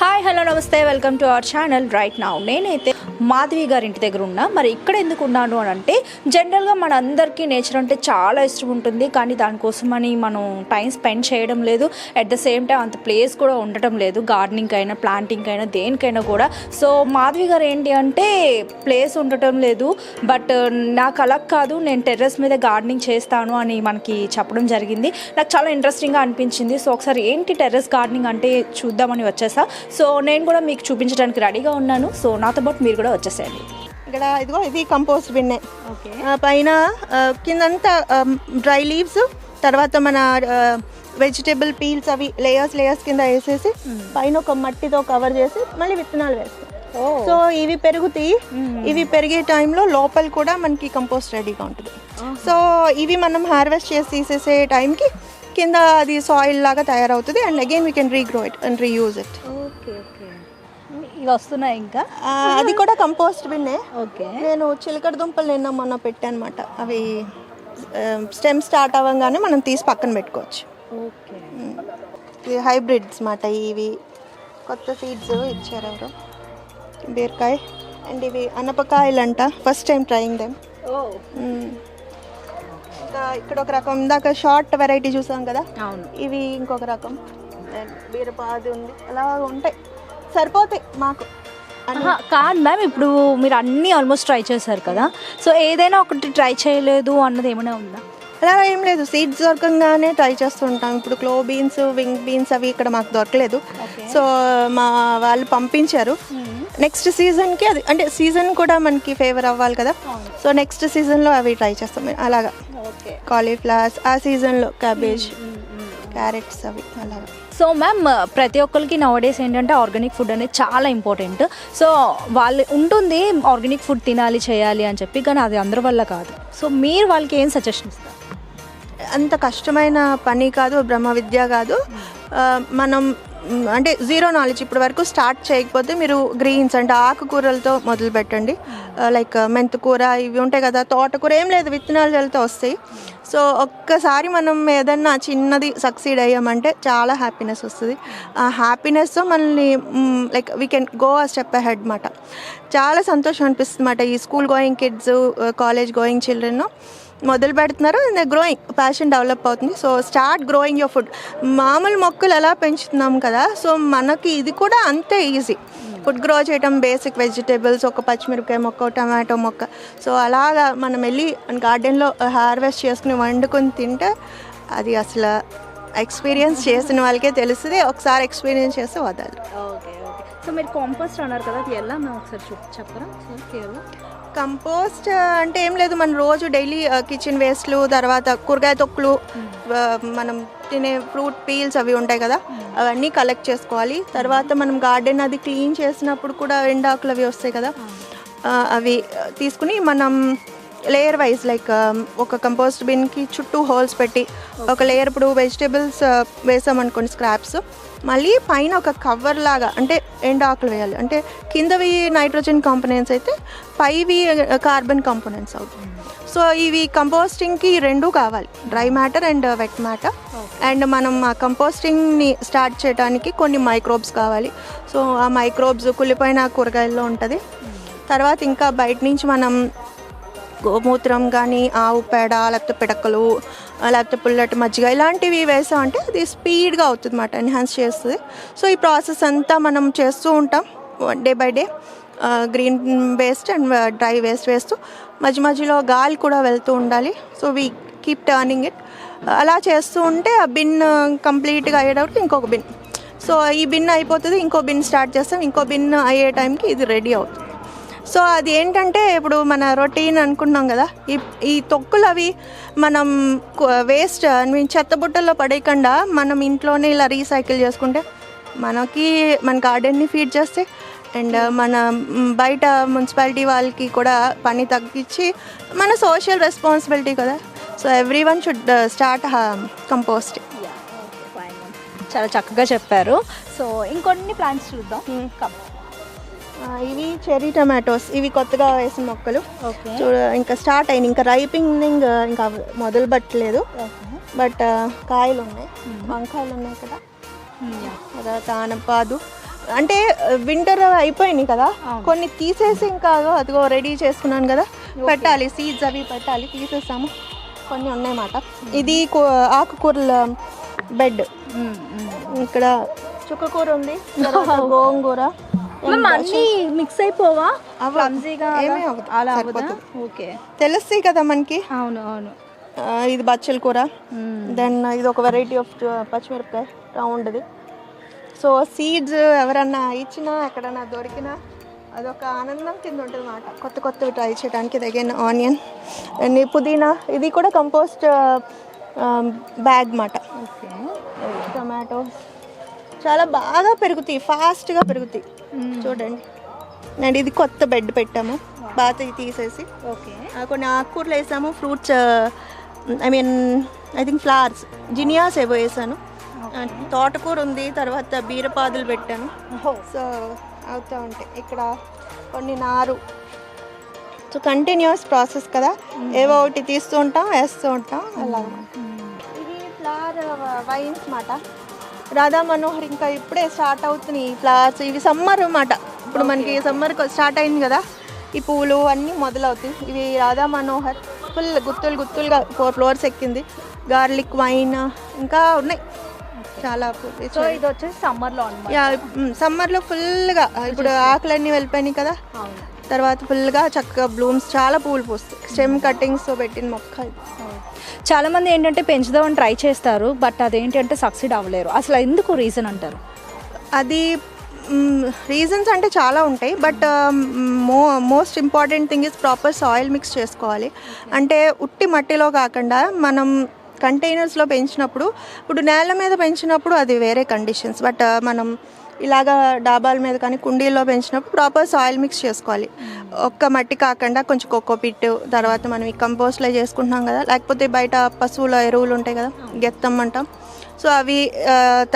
Hi hello నమస్తే welcome to our channel right now నేనైతే మాధవి గారి ఇంటి దగ్గర ఉన్నా మరి ఇక్కడ ఎందుకు ఉన్నాను అని అంటే జనరల్గా మన అందరికీ నేచర్ అంటే చాలా ఇష్టం ఉంటుంది. కానీ దానికోసమని మనం టైం స్పెండ్ చేయడం లేదు. అట్ ద సేమ్ టైం అంత ప్లేస్ కూడా ఉండటం లేదు. గార్డెనింగ్ అయినా ప్లాంటింగ్ అయినా దేనికైనా కూడా. సో మాధవి గారు ఏంటి అంటే ప్లేస్ ఉండటం లేదు. బట్ నాకు అలా కాదు. నేను టెర్రస్ మీద గార్డెనింగ్ చేస్తాను అని మనకి చెప్పడం జరిగింది. నాకు చాలా ఇంట్రెస్టింగ్గా అనిపించింది. సో ఒకసారి ఏంటి టెర్రస్ గార్డెనింగ్ అంటే చూద్దామని వచ్చేసా. సో నేను కూడా మీకు చూపించడానికి రెడీగా ఉన్నాను. సో నాతో పాటు మీరు కూడా వచ్చేసేయండి. ఇక్కడ ఇదిగో ఇది కంపోస్ట్ బిన్నే పైన కిందంతా డ్రై లీవ్స్ తర్వాత మన వెజిటేబుల్ పీల్స్ అవి లేయర్స్ లేయర్స్ కింద వేసేసి పైన ఒక మట్టితో కవర్ చేసి మళ్ళీ విత్తనాలు వేస్తాం. సో ఇవి పెరుగుతాయి. ఇవి పెరిగే టైంలో లోపల కూడా మనకి కంపోస్ట్ రెడీగా ఉంటుంది. సో ఇవి మనం హార్వెస్ట్ చేసి తీసేసే టైంకి కింద అది సాయిల్ లాగా తయారవుతుంది. And again we can regrow it and reuse it okay okay. ఇవి వస్తున్నాయి ఇంకా అది కూడా కంపోస్ట్ బిన్నే ఓకే. నేను చిలకడ దుంపలు నిన్న మొన్న పెట్టాను అనమాట అవి స్టెమ్ స్టార్ట్ అవ్వగానే మనం తీసి పక్కన పెట్టుకోవచ్చు. ఓకే. ఇది హైబ్రిడ్స్ మాట ఇవి. కొత్త సీడ్స్ ఇచ్చారు ఎవరు? బీరకాయ. అండ్ ఇవి అనపకాయలు అంట ఫస్ట్ టైం ట్రయింగ్ దెమ్ ఇంకా ఇక్కడ ఒక రకం. ఇందాక షార్ట్ వెరైటీ చూసాం కదా? అవును. ఇవి ఇంకొక రకం. బీరపాది ఉంది. అలా ఉంటాయి. సరిపోతాయి మాకు. కాదు మ్యామ్ ఇప్పుడు మీరు అన్నీ ఆల్మోస్ట్ ట్రై చేశారు కదా. సో ఏదైనా ఒకటి ట్రై చేయలేదు అన్నది ఏమైనా ఉందా? అలా ఏం లేదు. సీడ్స్ దొరకంగానే ట్రై చేస్తుంటాం ఇప్పుడు క్లో బీన్స్ వింగ్ బీన్స్ అవి ఇక్కడ మాకు దొరకలేదు. సో మా వాళ్ళు పంపించారు. నెక్స్ట్ సీజన్కి అది అంటే సీజన్ కూడా మనకి ఫేవర్ అవ్వాలి కదా. సో నెక్స్ట్ సీజన్లో అవి ట్రై చేస్తాం అలాగా. కాలీఫ్లవర్స్ ఆ సీజన్లో క్యాబేజ్. క్యారెట్స్ అవి అలాగా సో మ్యామ్ ప్రతి ఒక్కరికి నవడేస్ ఏంటంటే ఆర్గానిక్ ఫుడ్ అనేది చాలా ఇంపార్టెంట్. సో వాళ్ళు ఉంటుంది ఆర్గానిక్ ఫుడ్ తినాలి చేయాలి అని చెప్పి కానీ అది అందరి వల్ల కాదు. సో మీరు వాళ్ళకి ఏం సజెషన్ ఇస్తారు? అంత కష్టమైన పని కాదు బ్రహ్మ విద్య కాదు. మనం అంటే జీరో నాలెడ్జ్ ఇప్పటి వరకు స్టార్ట్ చేయకపోతే మీరు గ్రీన్స్ అంటే ఆకుకూరలతో మొదలు పెట్టండి. లైక్ మెంతికూర ఇవి ఉంటాయి కదా తోటకూర ఏం లేదు విత్తనాలు చల్లితే వస్తాయి. సో ఒక్కసారి మనం ఏదన్నా చిన్నది సక్సీడ్ అయ్యామంటే చాలా హ్యాపీనెస్ వస్తుంది. ఆ హ్యాపీనెస్తో మనల్ని like we can go a step ahead మాట చాలా సంతోషం అనిపిస్తుంది అన్నమాట ఈ school going kids college going children మొదలు పెడుతున్నారు. గ్రోయింగ్ ప్యాషన్ డెవలప్ అవుతుంది. So start growing your food మామూలు మొక్కలు ఎలా పెంచుతున్నాం కదా? సో మనకి ఇది కూడా అంతే ఈజీ ఫుడ్ గ్రో చేయటం బేసిక్ వెజిటేబుల్స్ ఒక పచ్చిమిరపకాయ మొక్క టమాటో మొక్క. సో అలాగా మనం వెళ్ళి గార్డెన్లో హార్వెస్ట్ uh, చేసుకుని వండుకొని తింటే అది అసలు ఎక్స్పీరియన్స్ చేసిన వాళ్ళకే తెలుస్తుంది. ఒకసారి ఎక్స్పీరియన్స్ చేస్తే వదలు ఓకే ఓకే సో మీరు కాంపోస్ట్ అన్నారు కదా అది ఎలా? మేము ఒకసారి చెప్పరా? సో క్లియర్గా కంపోస్ట్ అంటే ఏం లేదు. మనం రోజు డైలీ కిచెన్ వేస్ట్లు తర్వాత కూరగాయ తొక్కులు మనం తినే ఫ్రూట్ పీల్స్ అవి ఉంటాయి కదా అవన్నీ కలెక్ట్ చేసుకోవాలి. తర్వాత మనం గార్డెన్ అది క్లీన్ చేసినప్పుడు కూడా ఎండాకులు అవి వస్తాయి కదా అవి తీసుకుని మనం లేయర్ వైజ్ లైక్ ఒక కంపోస్ట్ బిన్కి చుట్టూ హోల్స్ పెట్టి ఒక లేయర్ ఇప్పుడు వెజిటేబుల్స్ వేసామనుకోండి స్క్రాప్స్ మళ్ళీ పైన ఒక కవర్ లాగా అంటే ఎండాకులు వేయాలి. అంటే కిందవి నైట్రోజన్ కాంపోనెంట్స్ అయితే పైవి కార్బన్ కాంపోనెంట్స్ అవుతాయి. సో ఇవి కంపోస్టింగ్కి రెండు కావాలి. Dry matter and wet matter and మనం ఆ కంపోస్టింగ్ని స్టార్ట్ చేయడానికి కొన్ని మైక్రోబ్స్ కావాలి. సో ఆ మైక్రోబ్స్ కుళ్ళిపోయిన కూరగాయల్లో ఉంటుంది. తర్వాత ఇంకా బయట నుంచి మనం గోమూత్రం కానీ ఆవు పేడ లేకపోతే పిడకలు లేకపోతే పుల్లటి మజ్జిగ ఇలాంటివి వేసామంటే అది స్పీడ్గా అవుతుంది అన్నమాట ఎన్హాన్స్ చేస్తుంది. సో ఈ ప్రాసెస్ అంతా మనం చేస్తూ ఉంటాం day by day. Green waste and dry waste వేస్తూ మధ్య మధ్యలో గాలి కూడా వెళ్తూ ఉండాలి. So we keep turning it అలా చేస్తూ ఉంటే ఆ బిన్ కంప్లీట్గా అయ్యేటప్పుడు ఇంకొక బిన్. సో ఈ బిన్ అయిపోతుంది ఇంకో బిన్ స్టార్ట్ చేస్తాం ఇంకో బిన్ అయ్యే టైంకి ఇది రెడీ అవుతుంది. సో అది ఏంటంటే ఇప్పుడు మన రొటీన్ అనుకున్నాం కదా ఈ ఈ తొక్కులు అవి మనం వేస్ట్ చెత్త బుట్టల్లో పడేయకుండా మనం ఇంట్లోనే ఇలా రీసైకిల్ చేసుకుంటే మనకి మన గార్డెన్ని ఫీడ్ చేస్తే అండ్ మన బయట మున్సిపాలిటీ వాళ్ళకి కూడా పని తగ్గించి మన సోషల్ రెస్పాన్సిబిలిటీ కదా. So everyone should start compost. చాలా చక్కగా చెప్పారు. సో ఇంకొన్ని ప్లాంట్స్ చూద్దాం. కమ్ ఇవి చెరీ టమాటోస్ ఇవి కొత్తగా వేసిన మొక్కలు. చూడ ఇంకా స్టార్ట్ అయింది ఇంకా రైపింగ్ ఇంకా మొదలు పట్టలేదు. బట్ కాయలు ఉన్నాయి వంకాయలు ఉన్నాయి కదా. తర్వాత ఆనపాదు. అంటే వింటర్ అయిపోయినాయి కదా. కొన్ని తీసేసి ఇంకా అదో అదిగో రెడీ చేసుకున్నాను కదా. పెట్టాలి. సీడ్స్ అవి పెట్టాలి. తీసేసాము. కొన్ని ఉన్నాయన్నమాట. ఇది ఆకుకూరల బెడ్ ఇక్కడ చుక్కకూర ఉంది. గోంగూర. అన్నీ మిక్స్ అయిపోవా? అవ్వవు. క్లమ్జీగా ఏమీ అవ్వదు. అలా అవ్వదా? సరిపోతుంది. ఓకే. తెలుస్తాయి కదా మనకి. అవును అవును. ఆ, ఇది బచ్చల కూర. దెన్ ఇది ఒక వెరైటీ ఆఫ్ పచ్చిమిరపకాయ రౌండ్ది సో సీడ్స్ ఎవరన్నా ఇచ్చినా ఎక్కడన్నా దొరికినా అదొక ఆనందం కింద ఉంటుంది అన్నమాట కొత్త కొత్తవి ట్రై చేయడానికి అగైన్ ఆనియన్ అండ్ పుదీనా ఇది కూడా కంపోస్ట్ బ్యాగ్ మాట. ఓకే. టమాటో చాలా బాగా పెరుగుతాయి ఫాస్ట్గా పెరుగుతాయి. చూడండి. అండ్ ఇది కొత్త బెడ్ పెట్టాము. బాగా తీసేసి. ఓకే. కొన్ని ఆకుకూరలు వేసాము fruits I mean I think flowers zinnias ఏవో వేసాను. తోటకూర ఉంది తర్వాత బీరపాదులు పెట్టాను. సో అవుతూ ఉంటాయి. ఇక్కడ కొన్ని నారు. సో కంటిన్యూస్ ప్రాసెస్ కదా. ఏవో ఒకటి తీస్తూ ఉంటాం వేస్తూ ఉంటాం అలా. ఇది ఫ్లవర్ వైన్స్ మాట. రాధా మనోహర్ ఇంకా ఇప్పుడే స్టార్ట్ అవుతున్నాయి ఫ్లవర్స్. ఇవి సమ్మర్ అన్నమాట. ఇప్పుడు మనకి సమ్మర్ స్టార్ట్ అయింది కదా. ఈ పూలు అన్నీ మొదలవుతాయి. ఇవి రాధా మనోహర్ ఫుల్ గుత్తులు గుత్తులుగా ఫోర్ ఫ్లోర్స్ ఎక్కింది. గార్లిక్ వైన్ ఇంకా ఉన్నాయి. చాలా. సో ఇది వచ్చేసి సమ్మర్లో సమ్మర్లో ఫుల్గా. ఇప్పుడు ఆకులన్నీ వెళ్ళిపోయినాయి కదా. అవును. తర్వాత ఫుల్గా చక్కగా బ్లూమ్స్ చాలా పూలు పూస్తాయి. స్టెమ్ కట్టింగ్స్తో పెట్టిన మొక్క ఇది. చాలా మంది ఏంటంటే పెంచుదామని ట్రై చేస్తారు బట్ అదేంటంటే సక్సీడ్ అవ్వలేరు. అసలు ఎందుకు రీజన్ అంటారు? అది రీజన్స్ అంటే చాలా ఉంటాయి but mo most important thing is proper soil mix చేసుకోవాలి. అంటే ఉట్టి మట్టిలో కాకుండా మనం కంటైనర్స్లో పెంచినప్పుడు ఇప్పుడు నేల మీద పెంచినప్పుడు అది వేరే కండిషన్స్ బట్ మనం ఇలాగా డాబాల మీద కానీ కుండీల్లో పెంచినప్పుడు ప్రాపర్ సాయిల్ మిక్స్ చేసుకోవాలి. ఒక్క మట్టి కాకుండా కొంచెం కోకో పిట్టు తర్వాత మనం ఈ కంపోస్ట్లో చేసుకుంటున్నాం కదా. లేకపోతే బయట పశువుల ఎరువులు ఉంటాయి కదా గెత్తం అంటాం. సో అవి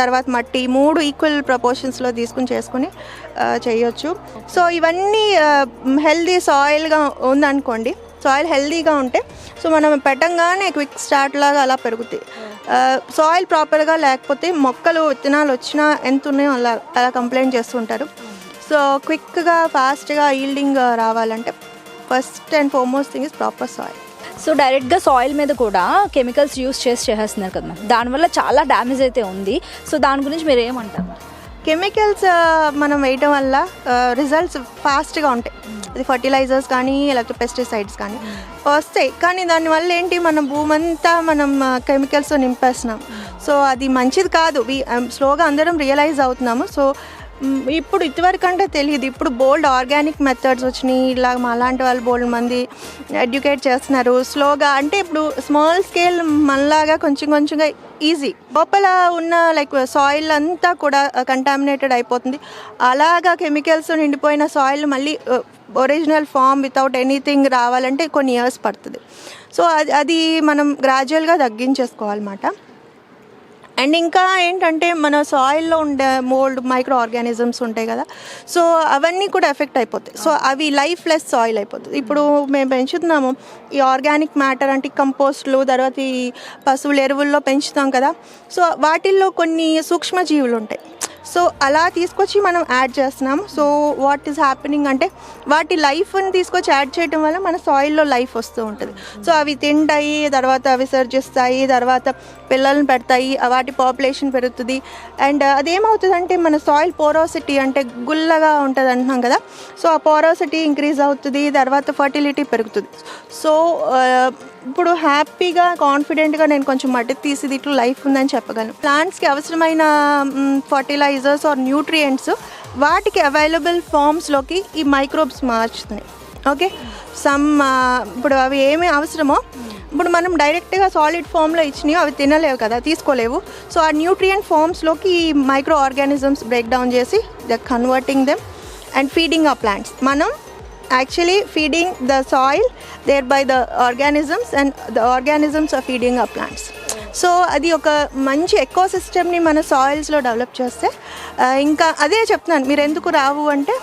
తర్వాత మట్టి మూడు ఈక్వల్ ప్రపోర్షన్స్లో తీసుకుని చేసుకుని చేయొచ్చు. సో ఇవన్నీ హెల్దీ సాయిల్గా ఉందనుకోండి సాయిల్ హెల్దీగా ఉంటే సో మనం పెట్టంగానే క్విక్ స్టార్ట్ లాగా అలా పెరుగుతాయి. సాయిల్ ప్రాపర్గా లేకపోతే మొక్కలు విత్తనాలు వచ్చినా ఎంత ఉన్నాయో అలా అలా కంప్లైంట్ చేస్తుంటారు. సో క్విక్గా ఫాస్ట్గా ఈల్డింగ్ రావాలంటే first and foremost thing is proper soil so డైరెక్ట్గా సాయిల్ మీద కూడా కెమికల్స్ యూస్ చేసి చేసేస్తున్నారు కదా దానివల్ల చాలా డ్యామేజ్ అయితే ఉంది. సో దాని గురించి మీరు ఏమంటారు కెమికల్స్ uh, మనం వేయటం వల్ల uh, రిజల్ట్స్ ఫాస్ట్గా ఉంటాయి. అది ఫర్టిలైజర్స్ కానీ లేకపోతే పెస్టిసైడ్స్ కానీ వస్తాయి. కానీ దానివల్ల ఏంటి? మన భూమంతా మనం uh, కెమికల్స్ నింపేస్తున్నాం. సో అది మంచిది కాదు. స్లోగా um, అందరం రియలైజ్ అవుతున్నాము. సో ఇప్పుడు ఇదివరకు అంటే తెలియదు. ఇప్పుడు బోల్డ్ ఆర్గానిక్ మెథడ్స్ వచ్చినాయి. ఇలా మాలాంటి వాళ్ళు బోల్డ్ మంది ఎడ్యుకేట్ చేస్తున్నారు. స్లోగా అంటే ఇప్పుడు స్మాల్ స్కేల్ మనలాగా కొంచెం కొంచెంగా ఈజీ. లోపల ఉన్న లైక్ సాయిల్ అంతా కూడా కంటామినేటెడ్ అయిపోతుంది. అలాగా కెమికల్స్ నిండిపోయిన సాయిల్ మళ్ళీ ఒరిజినల్ ఫామ్ వితౌట్ ఎనీథింగ్ రావాలంటే కొన్ని ఇయర్స్ పడుతుంది. సో అది అది మనం గ్రాడ్యువల్గా తగ్గించేసుకోవాలన్నమాట. అండ్ ఇంకా ఏంటంటే మన సాయిల్లో ఉండే మోల్డ్ మైక్రో ఆర్గానిజమ్స్ ఉంటాయి కదా. సో అవన్నీ కూడా ఎఫెక్ట్ అయిపోతాయి. సో అవి లైఫ్ లెస్ సాయిల్ అయిపోతుంది ఇప్పుడు మేము పెంచుతున్నాము ఈ ఆర్గానిక్ మ్యాటర్ అంటే కంపోస్ట్లు తర్వాత ఈ పశువుల ఎరువుల్లో పెంచుతాం కదా. సో వాటిల్లో కొన్ని సూక్ష్మజీవులు ఉంటాయి. సో అలా తీసుకొచ్చి మనం యాడ్ చేస్తున్నాం సో వాట్ ఈస్ హ్యాపెనింగ్ అంటే వాటి లైఫ్ని తీసుకొచ్చి యాడ్ చేయడం వల్ల మన సాయిల్లో లైఫ్ వస్తూ ఉంటుంది. సో అవి తింటాయి తర్వాత విసర్జిస్తాయి తర్వాత పిల్లల్ని పెడతాయి వాటి పాపులేషన్ పెరుగుతుంది. అండ్ uh, అదేమవుతుందంటే మన సాయిల్ పోరోసిటీ అంటే గుల్లగా ఉంటుంది అంటున్నాం కదా. సో ఆ పోరోసిటీ ఇంక్రీజ్ అవుతుంది తర్వాత ఫర్టిలిటీ పెరుగుతుంది. సో uh, ఇప్పుడు హ్యాపీగా కాన్ఫిడెంట్గా నేను కొంచెం మట్టి తీసి ఇట్లా లైఫ్ ఉందని చెప్పగలను. ప్లాంట్స్కి అవసరమైన ఫర్టిలైజర్స్ ఆర్ న్యూట్రియంట్స్ వాటికి అవైలబుల్ ఫామ్స్లోకి ఈ మైక్రోబ్స్ మార్చుతున్నాయి. ఓకే? సమ్ ఇప్పుడు అవి ఏమి అవసరమో ఇప్పుడు మనం డైరెక్ట్గా సాలిడ్ ఫామ్లో ఇచ్చినాయో అవి తినలేవు కదా తీసుకోలేవు. సో ఆ న్యూట్రియంట్ ఫామ్స్లోకి ఈ మైక్రో ఆర్గానిజమ్స్ బ్రేక్ డౌన్ చేసి the converting them and feeding a plants మనం actually feeding the soil there by the organisms and the organisms are feeding a plants so అది ఒక మంచి ఎకో సిస్టమ్ని మన సాయిల్స్లో డెవలప్ చేస్తే ఇంకా అదే చెప్తున్నాను మీరు ఎందుకు రావు అంటే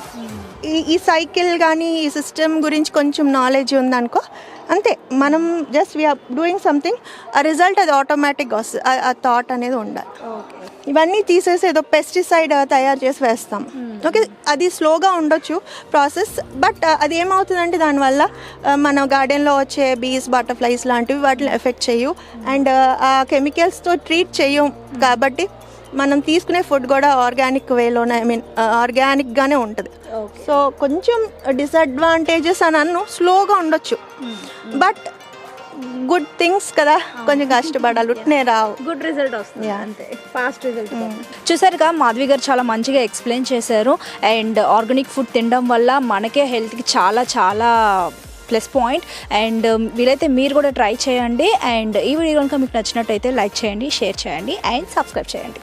ఈ ఈ సైకిల్ కానీ ఈ సిస్టమ్ గురించి కొంచెం నాలెడ్జ్ ఉందనుకో అంతే. మనం just we are doing something ఆ రిజల్ట్ అది ఆటోమేటిక్గా వస్తుంది ఆ థాట్ అనేది ఉండాలి. ఓకే ఇవన్నీ తీసేసి ఏదో పెస్టిసైడ్ తయారు చేసి వేస్తాం. ఓకే అది స్లోగా ఉండొచ్చు ప్రాసెస్ బట్ అది ఏమవుతుందంటే దానివల్ల ఆ, మన గార్డెన్లో వచ్చే బీస్ బటర్ఫ్లైస్ లాంటివి వాటిని ఎఫెక్ట్ చేయు అండ్ ఆ కెమికల్స్తో ట్రీట్ చేయం కాబట్టి మనం తీసుకునే ఫుడ్ కూడా ఆర్గానిక్ వేలోనే ఐ మీన్ ఆర్గానిక్గానే ఉంటుంది. సో కొంచెం డిసడ్వాంటేజెస్ అని అన్ను స్లోగా ఉండొచ్చు బట్ గుడ్ థింగ్స్ కదా. కొంచెం కష్టపడాలి. ఉట్నే రావు. గుడ్ రిజల్ట్ వస్తుంది. అంతే. ఫాస్ట్ రిజల్ట్ చూసారుగా మాధవి గారు చాలా మంచిగా ఎక్స్ప్లెయిన్ చేశారు. అండ్ ఆర్గానిక్ ఫుడ్ తినడం వల్ల మనకే హెల్త్కి చాలా చాలా ప్లస్ పాయింట్ అండ్ వీలైతే మీరు కూడా ట్రై చేయండి. అండ్ ఈ వీడియో కనుక మీకు నచ్చినట్టయితే లైక్ చేయండి షేర్ చేయండి. అండ్ సబ్స్క్రైబ్ చేయండి.